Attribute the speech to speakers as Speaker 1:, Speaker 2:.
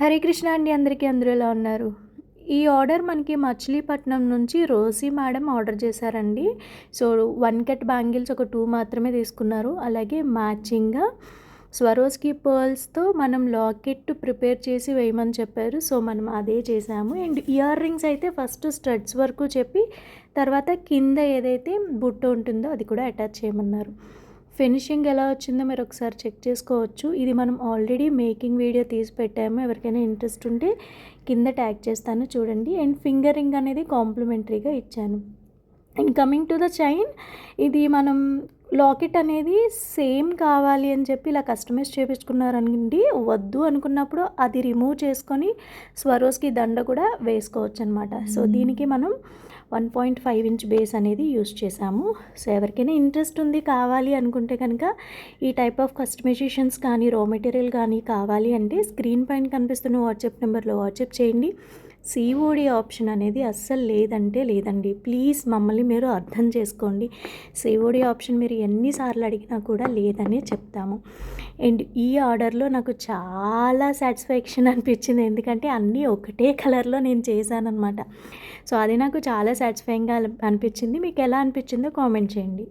Speaker 1: హరే కృష్ణ అండి అందరికీ అందరూ ఎలా ఉన్నారు? ఈ ఆర్డర్ మనకి మచిలీపట్నం నుంచి రోసీ మేడం ఆర్డర్ చేశారండి. సో వన్ కట్ బ్యాంగిల్స్ ఒక టూ మాత్రమే తీసుకున్నారు. అలాగే మ్యాచింగ్గా స్వరోస్కి పర్ల్స్తో మనం లాకెట్ ప్రిపేర్ చేసి వేయమని చెప్పారు. సో మనం అదే చేసాము. అండ్ ఇయర్ రింగ్స్ అయితే ఫస్ట్ స్టడ్స్ వరకు చెప్పి తర్వాత కింద ఏదైతే బుట్ట ఉంటుందో అది కూడా అటాచ్ చేయమన్నారు. ఫినిషింగ్ ఎలా వచ్చిందో మీరు ఒకసారి చెక్ చేసుకోవచ్చు. ఇది మనం ఆల్రెడీ మేకింగ్ వీడియో తీసి పెట్టాము. ఎవరికైనా ఇంట్రెస్ట్ ఉంటే కింద ట్యాగ్ చేస్తాను. చూడండి. అండ్ ఫింగరింగ్ అనేది కాంప్లిమెంటరీగా ఇచ్చాను. And coming to the chain ఇది మనం లాకెట్ అనేది సేమ్ కావాలి అని చెప్పి ఇలా కస్టమైజ్ చేయించుకున్నారనండి వద్దు అనుకున్నప్పుడు అది రిమూవ్ చేసుకొని స్వరోస్కి దండ కూడా వేసుకోవచ్చు అనమాట సో దీనికి మనం one point five inch base అనేది యూస్ చేసాము సో ఎవరికైనా ఇంట్రెస్ట్ ఉంది కావాలి అనుకుంటే కనుక ఈ టైప్ ఆఫ్ కస్టమైజేషన్స్ కానీ రా మెటీరియల్ కానీ కావాలి అంటే స్క్రీన్ పైన కనిపిస్తున్న వాట్సాప్ నెంబర్లో వాట్సాప్ చేయండి. సిఓడి ఆప్షన్ అనేది అస్సలు లేదంటే లేదండి. ప్లీజ్ మమ్మల్ని మీరు అర్థం చేసుకోండి. సిఓడి ఆప్షన్ మీరు ఎన్నిసార్లు అడిగినా కూడా లేదనే చెప్తాము. అండ్ ఈ ఆర్డర్లో నాకు చాలా సాటిస్ఫాక్షన్ అనిపించింది. ఎందుకంటే అన్నీ ఒకటే కలర్లో నేను చేశానమాట సో అది నాకు చాలా సాటిస్ఫైయింగ్గా అనిపించింది. మీకు ఎలా అనిపించిందో కామెంట్ చేయండి.